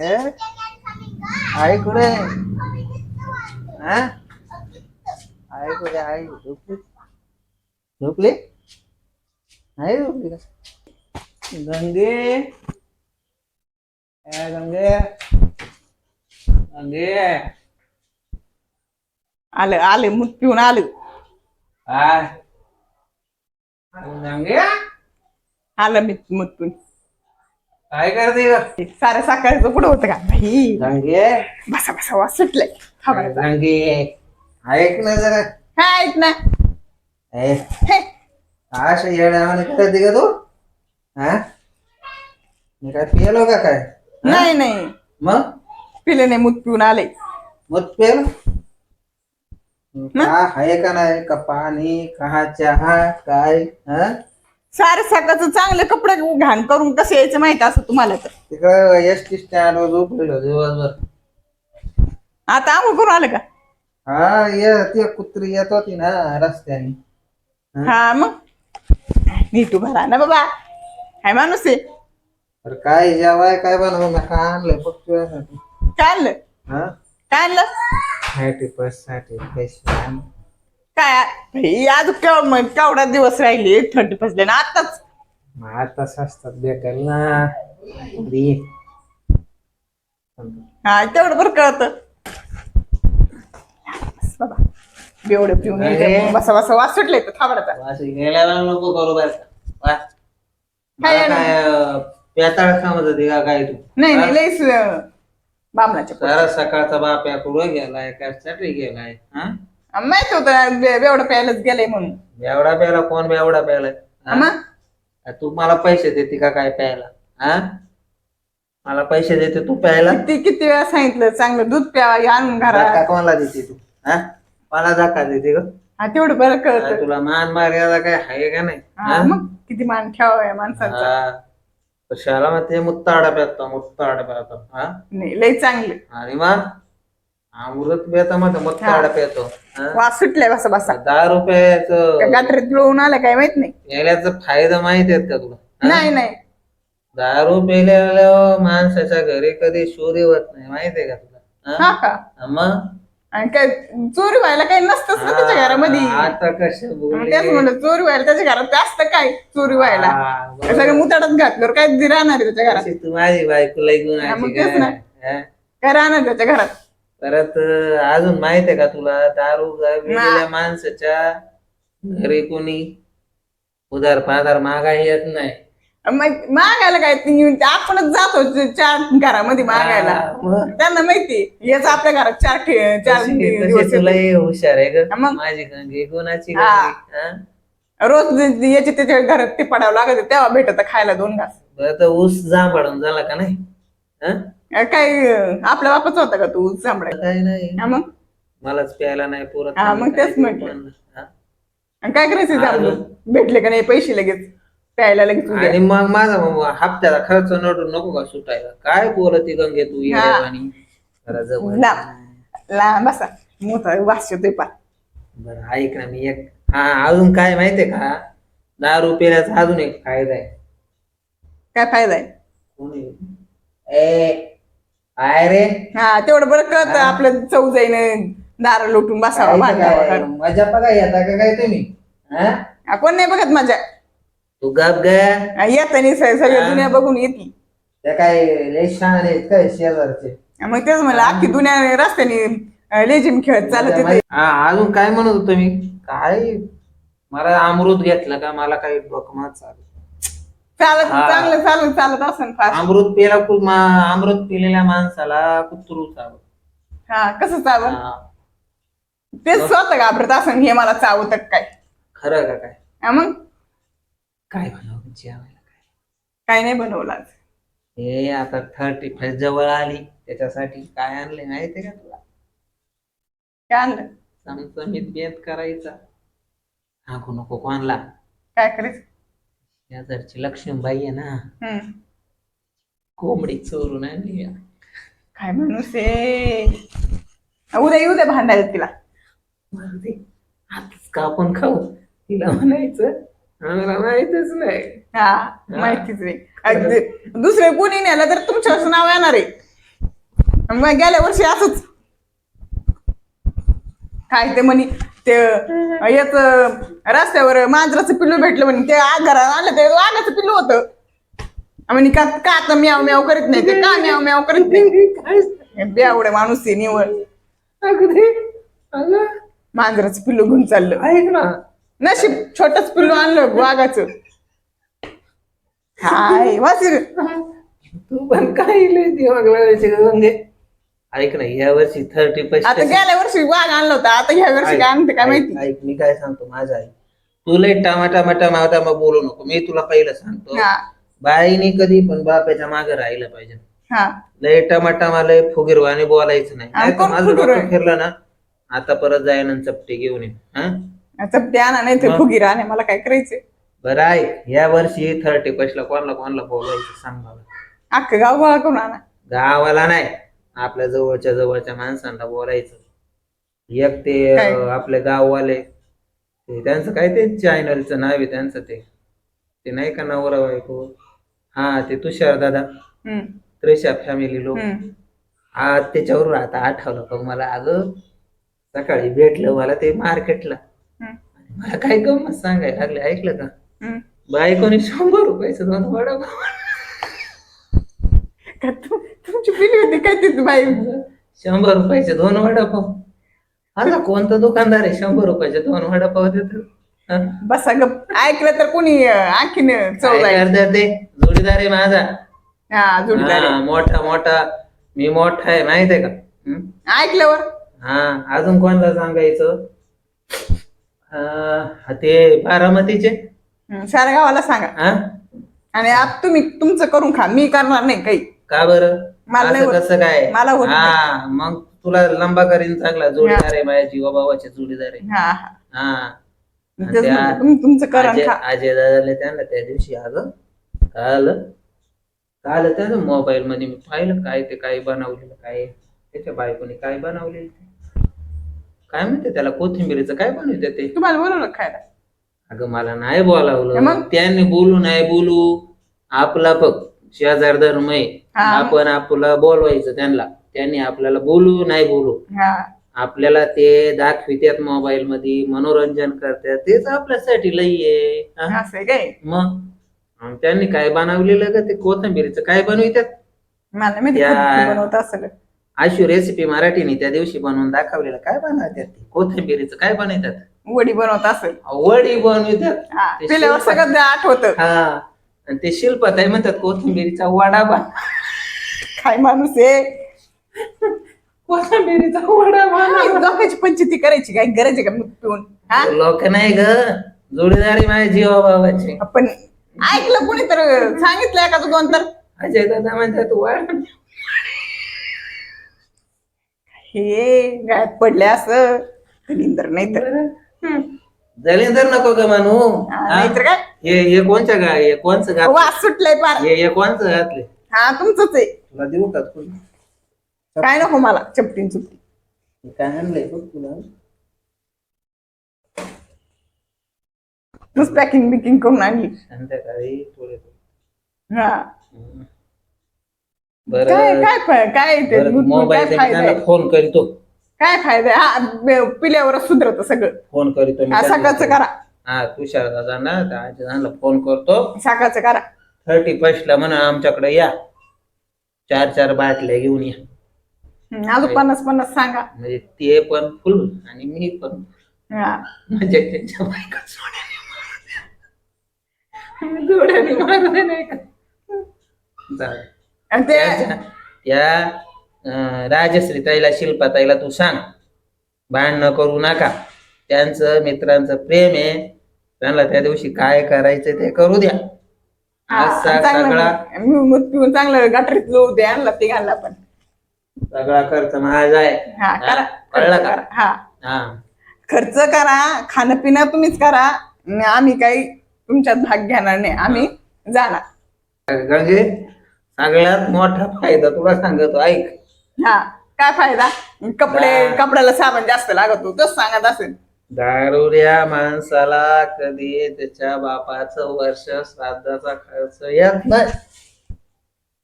ए आई कुठे हा आई कुठे आई झोपली झोपली आई झोपली का गंगे ए गंगे गंगे आलं आले मूत पिऊन आलं काय गंगे आलं मी मूत पिऊन काय करते ग? साऱ्या सकाळचं कुठं होतं का? गंगे बसा बसा वास सुटलंय. खबराचा गंगे ऐक ना जरा. काय ऐक ना. ए हे. येड्यावाने करते का तू? हा? मी काय पियलो का काय? नाही नाही. मग? पिले नाही मूत पिऊन आले मग पेल का आहे का नाही? का पाणी? का चहा? काय? हा? सारे सकाळचं चांगले कपडे घाण करून कसे यायचं माहिती असं तुम्हाला तर. तिकडं एस टी स्टँड वर झोपलेलो दिवसभर. आता आंघोळ करून आलं का? हा ये ती कुत्री येत होती ना रस्त्याने. हा? मग? नीट उभा राहा ना बाबा. काय माणूस आहे? काय जेवाय काय बनवलं काय आणलंय फक्त तुझ्यासाठी काय आणलं? हा? काय आणलं? साठी पैसे. काय आज केवढा दिवस राहिले थर्टी फसले ना आताच मग आता स्वस्तात भेटेल ना. हा तेवढं बरं कळत बाबा एवढं पिऊन बसा बसा वास सुटले तर थांबडाचा असं गेल्याला नको करू बरं का. वा. काय काय अं, पेताळ होती का काय तू नाही? नाही लईच अं, बामणाच्या पोटात. सारा सकाळचा बाप या कुठं गेलाय कशासाठी गेलाय हा माहीत होतं एवढं प्यायलाच गेलंय म्हणून. बेवडा प्यायला कोण बेवडा प्यायलाय हा? मग तू मला पैसे देते का काय प्यायला? हा? मला पैसे देते तू प्यायला? किती किती वेळा सांगितलं चांगलं दूध प्यावा हे आणून घरात धक्का कोणाला देते तू? हा? मला धक्का देते ग. हा तेवढं बरं काय कळत तुला मान मर्यादा काय आहे का नाही? हा? मग किती मान ठेवावा या माणसाचा? हा. कशाला मग ते मुत्ताडा प्यातो मुत्ताडा प्यातो हा? नाही लई चांगलं. आणि मग? अमृत पेतो मग मुत्ताडा पेतो हा? वास सुटलाय बसा बसा. दहा रुपयाचं गाठरीत लोळून आलं काय माहीत नाही. याल्याचा फायदा माहिती आहेत का तुला? हा? नाही नाही. दारू पेल्यावर माणसाच्या घरी कधी चोरी होत नाही माहितीये का तुला? हा? हा का? हा मग? आणि काय चोरी व्हायला काही नसतंच ना त्याच्या घरामध्ये. हा, आता कसे मग तेच म्हणलं चोरी व्हायला त्याच्या घरात असतं काय चोरी व्हायला? सगळं मुताडात घातल्यावर काय राहणार आहे त्याच्या घरात? तू माझी बायकोला हा, घेऊन मग तेच ना. हा? काय राहणार त्याच्या घरात? परत अजून माहीत आहे का तुला दारू गेलेल्या माणसाच्या घरी कोणी उधार पाधार मागाय येत नाही मग मागायला काय ती- आपणच जातो चार घरामध्ये मागायला मग त्यांना माहिती याच आपल्या घरात चार ठे- चार तशी- दिवस तशी तुला येतो. हे हुशार आहे ग मग? माझी गंगी कोणाची. गंगी हा? रोज याचे त्याच्या घरात ते पडावं लागत तेव्हा भेटत खायला दोन घास बरं तर ऊस जांभळून झाला का नाही हा? काय अं, आपल्या बापाच होता का तू सांभाळ काय नाही मग मलाच प्यायला नाही पुरत हा, मग तेच ते म्हटलं. हा? आणि काय करायचं ते आपलं? अजून? भेटले का नाही पैसे लगेच प्यायला लगेच उद्या. आणि मग माझा मग हप्त्याला खर्च नडून नको का सुटायला काय बोलती गंगे तू हा. येड्यावानी? जरा जवळ लांब लांब बसा मोठा वास येतोय पा बरं ऐक ना मी एक हा अजून काय माहितीये का दारू पेल्याचा अजून एक फायदा आहे काय फायदा आहे कोणी ए काय रे. हा तेवढं बरं कळत. आपलं चौ जाईन दार लोटून बसावं? भांडावं मजा बघा येता का काय तुम्ही? हा? आपण नाही बघत माझ्या? तू गप ग. येत नाही सगळ्या हा. दुनिया बघून येते काय आहेत काय शेजारचे? मग तेच म्हणलं अख्खी दुनिया रस्त्याने लेजिम खेळत चालत येते हा, अजून काय म्हणत होतो मी? काय? मला अमृत घेतलं का? मला काही डोकमा चालू चालत हा. चांगलं चालत चालत असं फास्ट. अमृत पेला कु- मा- अमृत पिलेल्या माणसाला कुत्रू चालू हा कसं चालत हा, तेच स्वतः घाबरत असं हे मला चावत काय? खरं का काय? हा मग? काय म्हणावं जेवायला काय? काय नाही बनवलं आज. हे आता थर्टी फर्स्ट जवळ आली त्याच्यासाठी काय आणले माहितीये का तुला? काय आणलं? चमचमीत बेत करायचा. हाकू नको कोणला? काय करायचं शेजारची लक्ष्मीबाई आहे ना हम्म. कोंबडी चोरून आणली आहे. काय माणूस आहे उद्या येऊ दे भांडायला तिला. आताच का आपण खाऊ? तिला म्हणायचं आम्हाला माहितच नाही. हा माहितीच नाही. अगदी दुसरे कोणी नेलं तर तुमच्यावर नाव येणार आहे. मग गेल्या वर्षी असंच. काय ते म्हणे ते याच रस्त्यावर मांजराचं पिल्लू भेटलं म्हणे ते घरात आलं ते वाघाचं पिल्लू होतं. म्हणे का का आता म्याव म्याव करीत नाही ते? का म्याव म्याव करीत नाही? बेवडे माणूस आहे निवड. अगदी. अगं. मांजराचं पिल्लू घेऊन चाललं. ऐक ना. नशीब छोटच पिल्लू आणलं वाघाचं. हाय वासिर. तू पण काय मग वेळेची गंगे? ऐक ना या वर्षी थर्टी आता गेल्या वर्षी वाघ आणला होता आता ह्या वर्षी काय आणते काय माहिती? ऐक मी काय सांगतो माझा आई तू लय टमाटा मटा मावता बोलू नको मी तुला पहिलं सांगतो. हा. बाईनी कधी पण बापाच्या मागे राहिलं पाहिजे. हा. लय टमाटा लय फुगीरवाने बोलायचं नाही. हा, नाहीतर कोण माझं डोकं? फिरलं ना आता परत जाईन आणि चपटी घेऊन ये हा? चपटे आणा नाही ते आणि मला काय करायचंय? बरं ऐक या वर्षी थर्टी ला कोणाला कोणाला बोलवायचं सांग मला अख्खं गाव गोळा करून आणा. गावाला नाही. आपल्या जवळच्या जवळच्या माणसांना बोलायचं. एक ते काय? अं, आपले गाववाले ते त्यांचं काय ते चॅनलचं नाव आहे त्यांचं ते. ते नाही का नवरा बायको? हा ते तुषार दादा. हम्म, त्रेशा फॅमिली लोक. हम्म. हा त्याच्यावर आता आठवलं बघ मला. अगं सकाळी भेटलं मला ते मार्केटला. हम्म, मला काय गमत सांगायला लागले ऐकलं का? हम्म. बायकोनी शंभर रुपयाचं दोन वडापाव का तू- तुमची पिली होती काय ती बाई? शंभर रुपयाचे दोन वडापाव. आता कोणतं दुकानदार आहे? शंभर रुपयाचे दोन वडापाव देतो. हा? बसा गप. ऐकलं तर कोणी आणखीन चव काय जाईल. करतात ते जोडीदार आहे माझा. हा जोडीदार. हा, मोठा मोठा. मी मोठा आहे माहीत आहे का? हं? ऐकल्यावर? हा अजून कोणाला सांगायचं? हा, ते बारामतीचे. साऱ्या गावाला सांगा. हा? आणि आप तुम्ही तुमचं करून खा. मी करणार नाही काही. का बरं? मला नाही असं होत. कसं काय? मला होत हा मग तुला लंबा करीन चांगला जोडीदार आहे माझ्या जीवाभावाचे जोडीदार आहे. हा हा. हा. तेच त्या- तुम्ही तुमचं करा आणि अजय खा. अजय दादाले त्यांना त्या दिवशी आलं. काल काल त्यानं मोबाईल मध्ये मी पाहिलं काय ते काय बनवलेलं काय त्याच्या बायकोने काय बनवलेलं ते. काय म्हणते त्याला कोथिंबीरीचं काय बनवते ते? तुम्हाला बोलवलं खायला? अगं मला नाही बोलावलं. मग? त्यांनी बोलू नाही बोलू. आपला फक्त शेजार धर्म आहे. हा. आपण आपला बोलवायचं त्यांना. त्यांनी आपल्याला बोलू नाही बोलू. हा. आपल्याला ते दाखवित्यात मोबाईल मध्ये मनोरंजन करतात. तेच आपल्यासाठी लई आहे. हा? असं आहे काय? मग? त्यांनी काय बनवलेलं का ते कोथंबीरीचं? काय बनवितात? मला माहिती या- बनवत असं आशू रेसिपी मराठीने त्या दिवशी बनवून दाखवलेलं. काय बनवतात ते? कोथिंबीरीचं काय बनवतात? वडी बनवत असेल. वडी बनवितात. हा. ते पिल्यावर शिल्प- सगळं आठवत. हा. आणि ते शिल्पात आहे म्हणतात कोथिंबीरीचा वडा काय माणूस आहे? कोथिंबीरीचा वडा पंचायती करायची काय गरज आहे का मग पिऊन? हा? लोक नाही ग. जोडीदारी माझ्या जीवा बाबाचे आपण ऐकलं कोणी तर सांगितलं एखादं दोन तर? अजय दादा म्हणतात वडा. हे गायत पडले असं. निंदर नाही तर. बरं. दलिंदर नको ग म्हणू हा? नाहीतर काय? हे हे कोणच्या गा हे कोणचं घात वास सुटलंय पार हे हे कोणचं घातले हा तुमचंच आहे. तुला देऊ का तुला काय नको मला चपटीन चुपटी. काय आणलंय बघ तुला? नुस पॅकिंग बिकिंग करून आणली. संध्याकाळी थोडे हा. बरं. काय काय फा- काय ते बरं, मोबाईल काय ते फायदा त्यांना आहे? फोन करीतो. काय फायदा? हा बे- पिल्यावर सुधरत सगळं. फोन करीतो मी हा. सकाळचं करा. हा तुषार दादांना त्या आजीदांना फोन करतो. सकाळचं करा. थर्टी फर्स्ट ला म्हणा आमच्याकडे या. चार चार बाटल्या घेऊन या. अजून पन्नास पन्नास सांगा. म्हणजे ते पण फुल आणि मी पण. हा. म्हणजे त्यांच्या बायका जोड्याने मारू द्या. जोड्याने मारू दे नाही का? जाऊ दे. आणि ते त्या- राजश्री ताईला शिल्पा ताईला तू सांग. भांडणं करू नका. त्यांचं मित्रांचं प्रेम आहे. त्यांना त्या दिवशी काय करायचं ते करू द्या. असा सगळा मी- मी पिऊन चांगलं गटरीत लो दे आणला ते घालला पण. सगळा खर्च माझा आहे. हा करा. कळलं खर्च का करा. हा. हा. खर्च करा खाणं पिणं तुम्हीच करा. आणि आम्ही काही तुमच्यात भाग घेणार नाही. आम्ही जाणार. गंगे सगळ्यात मोठा फायदा तुला सांगतो. ऐक. हा काय फायदा? कपडे. कपड्याला साबण जास्त लागतो तस सांगत असेल. दारुड्या माणसाला कधी त्याच्या बापाचं वर्ष श्राद्धाचा खर्च येत नाही.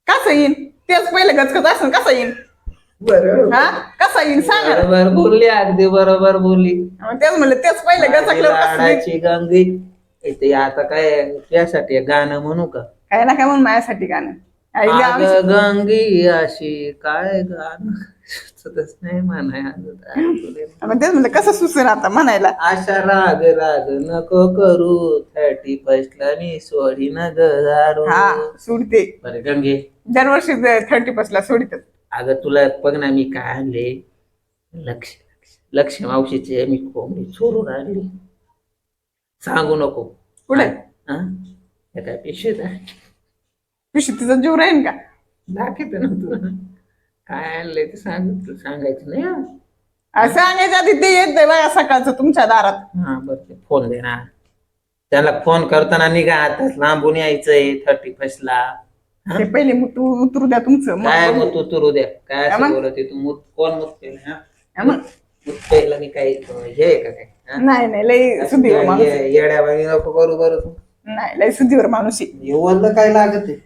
कसं येईन? तेच पहिले गचकत असेल कसं येईन? बरोबर. हा कसा येईन सांगा. ना. बरोबर बोलली अगदी बरोबर बोलली. मग तेच म्हणलं तेच पहिले गचकलं कसं येईन? लाडाची गंगी इथे आता काय त्यासाठी गाणं म्हणू का? काय ना काय म्हणून माझ्यासाठी गाणं. गंगी अशी काय गाणं सुचतच नाही म्हणाय मग तेच म्हणलं कसं सुचेल आता म्हणायला? आशा राग राग नको करू. थर्टी फर्स्ट ला मी सोडी न दारू. हा सोडते. बरं गंगे. दरवर्षी थर्टी ला सोडित अगं तुला बघ ना मी काय आणले? लक्ष लक्ष. मावशीचे मी कोंबडी चोरून आणली. सांगू नको. कुठे? काय पिशवीत आहे? तिचा जीव राहीन का दाखवते ना तुला काय आणलंय ते सांग सांगायचं नाही हा. असं सांगायच्या आधी ते येत नाही बघा सकाळचं तुमच्या दारात हा बरं ते फोन दे ना त्याला फोन करताना निघा आताच लांबून यायचंय थर्टी फर्स्ट ला? ते पहिले उतरू उतरू द्या तुमचं मग काय. मग तू तुरू द्या काय असं? बोलत आहे तू मूत कोण मूत हा हा मग. मूत केलं मी काही हे आहे का काय हा? नाही नाही लय सुधीवर माणूस आहे. ये- नको करू बरं तू नाही लय सुधीवर माणूस आहे. येवलं काय लागत आहे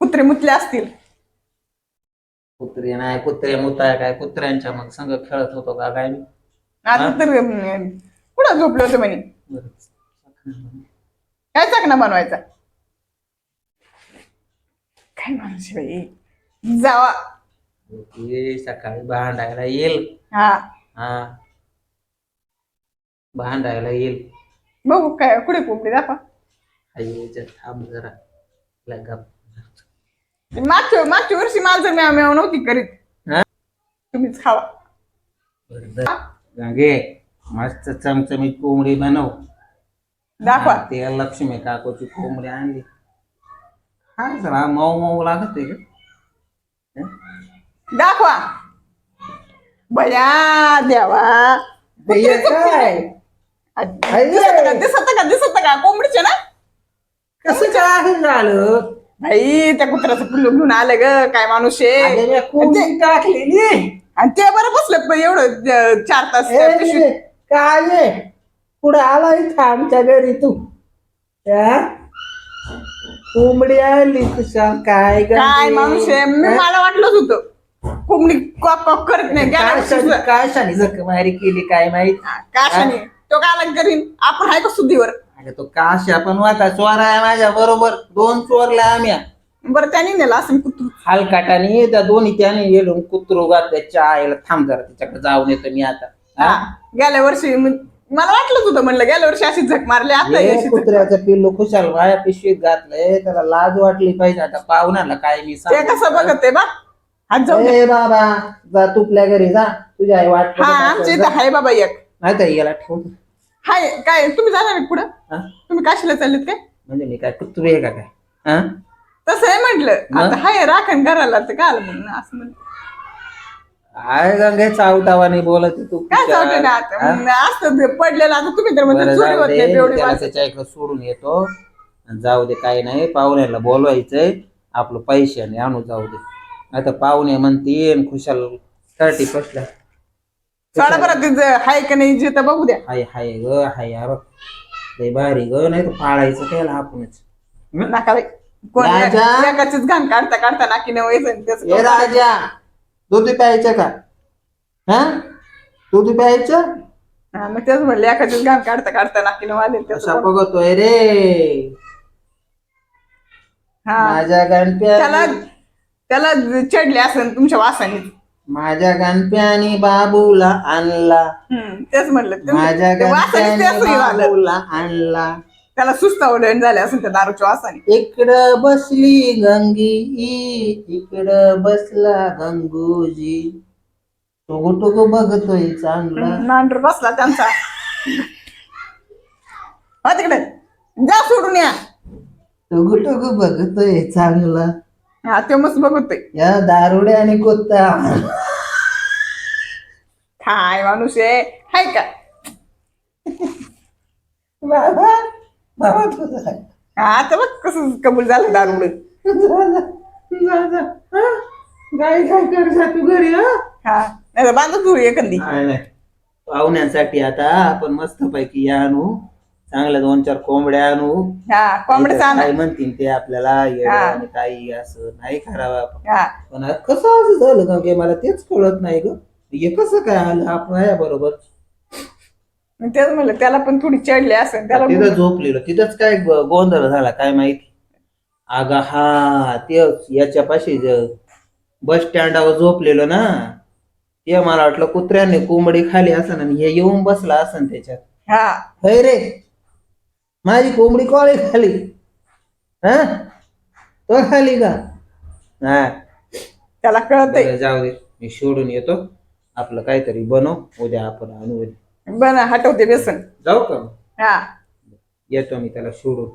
कुत्रे मुतले असतील. कुत्रे नाही कुत्रे मुताय काय? कुत्र्यांच्या मग संग खेळत होतो का काय? मी आता हा? तर अं, कुठं झोपले होते म्हणे? बरं. काय चाकणा बनवायचा? काय माणूस आहे बाई? जावा. ये सकाळी भांडायला येईल. हा. हा. भांडायला येईल. बघू काय कुठे कोंबडी दाखवा. आईच्या थांब जरा. लगा मागच्या मागच्या वर्षी माझं म्याव म्याव नव्हती करीत? तुम्हीच खावा. गांगे मस्त चमचमीत कोंबडी बनव. दाखवा. ते लक्ष्मी काकोची कोंबडी आणली. हा जरा मऊ मऊ लागत आहे दाखवा. बया देवा. काय? दिसत का दिसत का कोंबडीचे ना? कसं काय झालं? भाई त्या कुत्र्याचं पिल्लू घेऊन आलं ग काय माणूस आहे? टाकलेली. आणि ते बरं बसलं पण एवढं अं, चार तास त्या ए, पिशवीत. काय? पुढे आला इथं आमच्या घरी तू. हा? कोंबडी आली कुशाल काय गं काय? माणूस आहे? मी हा? मला वाटलंच होतं. कोंबडी कॉक कॉक करत नाही. गेल्या काय वर्षी शाली- सुद्धा- काय शाली जखमारी केली काय माहीत? हा, काशाने तो काय करीन आपण आहे का सुद्धीवर अगं तो काश्या पण वाटा चोर आहे माझ्या बरोबर दोन चोरल्या आम्ही बरं त्याने नेला असं कुत्रू हलकाटाने त्या दोन्ही त्याने येऊन कुत्रू घातल्या आईला थांब जरा त्याच्याकडे जाऊन येतो मी आता हा? गेल्या वर्षी म- मला वाटलंच होतं म्हणलं गेल्या वर्षी अशी झक मारली आता हे झक. कुत्र्याचं पिल्लू खुशाल वाया पिशवीत घातलंय त्याला लाज वाटली पाहिजे आता पाहुण्याला काय मी ते सांगू? कसं बघत आहे बा हात जाऊ दे. ए बाबा जा तुपल्या घरी जा तुझ्या आई वाट हा इथं आहे बाबा एक नाही तर याला ठेवून हाय काय तुम्ही जाणार आहे पुढं हा? तुम्ही काशीला चाललेत काय म्हणजे मी काय कुत्रू आहे का काय हा? तसं आहे म्हटलं? आता हाय राखण घराला तर काय आलं म्हणून असं म्हणलं काय गंगे चावटावानी बोलत आहे तू काय दे ना आता? मग असतं ते पडलेलं आता तुम्ही तर बरं म्हणजे चोरी जाऊ होत दे, नाही एवढी त्याला माणसं. त्याच्या इकडे सोडून येतो आणि जाऊ दे काही नाही पाहुण्याला बोलवायचंय आपलं पैशाने आणू जाऊ दे आता पाहुणे म्हणतील खुशाल थर्टी फर्स्टला सोडा बरं ते जे हाय का नाही जे तर बघू द्या. हाय हाय ग हाय बघ लय भारी ग नाही तर पाळायचं त्याला आपणच? नका बाई. कोण राजा. एकाचीच घाण काढता काढता नाकी न व्हायचं त्याचं ए राजा! दूध प्यायचं का? हा? दूध प्यायचं? हा, मग तेच म्हणले एकाचीच घाण काढता काढता नाकी न वाले असा बघतोय रे. हा. माझ्या त्याला त्याला चढले असेल तुमच्या वासाने. माझ्या गणप्याने बाबूला आणला. हम्म, तेच म्हणलं. ते- माझ्या ते वासाने गणप्याने तेच हे झालं. बाबूला आणला. त्याला सुस्तावलं झाले असेल त्या दारूच्या वासाने. इकडं बसली गंगी इकडं बसला गंगूजी. टुगु टुगु बघतोय चांगला. नांडर बसला त्यांचा. हा तिकडे. जा सोडून या. टुगु टुगु बघतोय चांगला. हा ते मस्त बघतोय या दारुड्या आणि कोत्ता. काय माणूस. आहे हाय का? बाबा बाबा तुझा आहे. हा आता बघ कसं कबूल झालं दारुड. जा, जा, जा, जा. हा? गाई काय कर जा तू घरी हा? हा नाही तर बांधत तू एखादी. नाही नाही. पाहुण्यांसाठी आता आपण मस्त पैकी आणू चांगल्या दोन चार कोंबड्या आणू. हा कोंबड्या नाहीतर काय सांग म्हणतील ते आपल्याला येडं हा. आणि काही असं नाही करावं आपण हा. पण कसं असं झालं का की मला तेच कळत नाही ग. हे कसं काय आलं? आपण बरोबर. मी तेच म्हणलं त्याला पण थोडी चढली असेल त्याला तिथं झोपलेलं. तिथंच काय ग- गोंधळ झाला काय माहिती? अगं हा तेच याच्या पाशी बस स्टँडावर झोपलेलो ना ते मला वाटलं कुत्र्याने कोंबडी खाली असन आणि हे येऊन बसला असन त्याच्यात. हा. होय रे. माझी कोंबडी कोळे खाली हा तो खाली का हा त्याला कळतंय बरं, जाऊ दे मी सोडून येतो आपलं काहीतरी बनव उद्या आपण आणू बना हटवते बेसन जाऊ का मग? हा येतो मी त्याला सोडून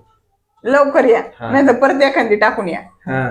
लवकर या हा. नाही तर परत एखादी टाकून या हा